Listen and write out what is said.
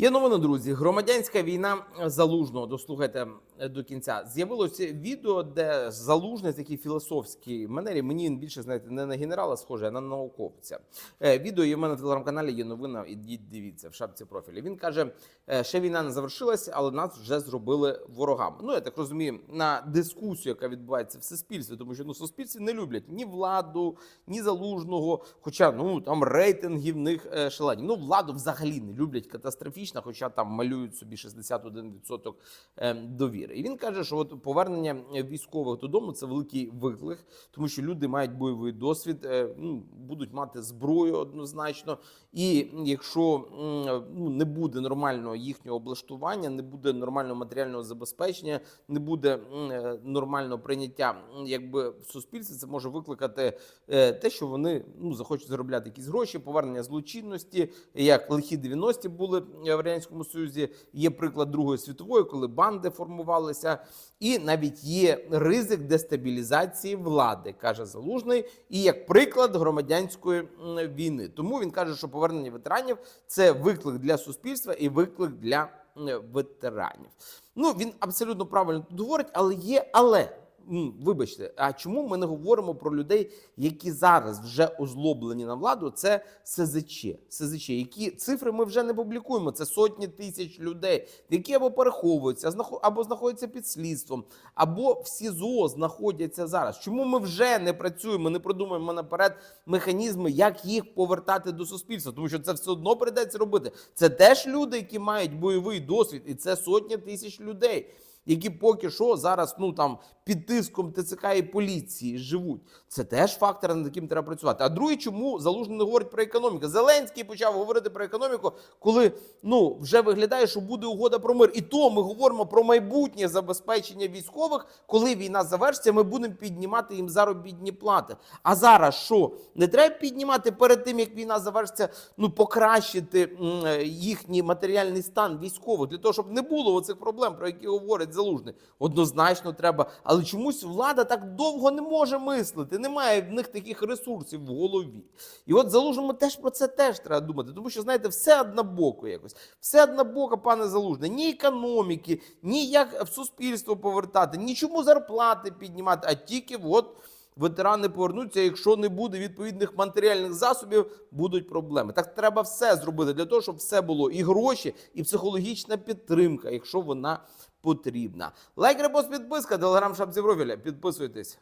Є новина, друзі. Громадянська війна залужного. Дослухайте е, до кінця. З'явилося відео, де залужний такий філософський манері. Мені він більше знаєте, не на генерала схоже, а на науковця. Е, Відео є в мене на телеграм-каналі. Є новина. Ідіть дивіться в шапці профілі. Він каже: е, ще війна не завершилася, але нас вже зробили ворогами. Ну я так розумію, на дискусію, яка відбувається в суспільстві, тому що ну суспільстві не люблять ні владу, ні залужного. Хоча ну там рейтинги в них е, шалені. Ну владу взагалі не люблять катастрофічно, хоча там малюють собі 61% е, довіри. І він каже, що от повернення військових додому це великий виклик, тому що люди мають бойовий досвід, е, ну будуть мати зброю однозначно. І якщо ну, не буде нормального їхнього облаштування, не буде нормального матеріального забезпечення, не буде е, нормального прийняття якби в суспільстві, це може викликати е, те, що вони ну захочуть заробляти якісь гроші, повернення злочинності, як лихі 90-ті були в союзі. Є приклад Другої світової, коли банди формувалися, і навіть є ризик дестабілізації влади, каже Залужний, і як приклад громадянської війни. Тому він каже, що повернення ветеранів це виклик для суспільства і виклик для ветеранів. Ну він абсолютно правильно тут говорить, але є але. Вибачте, а чому ми не говоримо про людей, які зараз вже озлоблені на владу? Це СЗЧ, СЗЧ, які цифри ми вже не публікуємо. Це сотні тисяч людей, які або переховуються, або знаходяться під слідством, або в СІЗО знаходяться зараз. Чому ми вже не працюємо, не продумуємо наперед механізми, як їх повертати до суспільства? Тому що це все одно прийдеться робити. Це теж люди, які мають бойовий досвід, і це сотні тисяч людей які поки що зараз ну там під тиском ТЦК і поліції живуть. Це теж фактор, над яким треба працювати. А другий, чому залужний не говорить про економіку? Зеленський почав говорити про економіку, коли ну вже виглядає, що буде угода про мир. І то ми говоримо про майбутнє забезпечення військових. Коли війна завершиться, ми будемо піднімати їм заробітні плати. А зараз що не треба піднімати перед тим, як війна завершиться, ну покращити е, їхній матеріальний стан військових для того, щоб не було оцих проблем, про які говорить залужний. Однозначно треба, але чомусь влада так довго не може мислити. Немає в них таких ресурсів в голові. І от залужному теж про це теж треба думати, тому що знаєте, все однобоко якось, все однобоко, пане залужний. Ні економіки, ні як в суспільство повертати, нічому зарплати піднімати, а тільки от. Ветерани повернуться, якщо не буде відповідних матеріальних засобів, будуть проблеми. Так треба все зробити для того, щоб все було і гроші, і психологічна підтримка, якщо вона потрібна. Лайк, репост, підписка, телеграм Шапці Профіля. Підписуйтесь.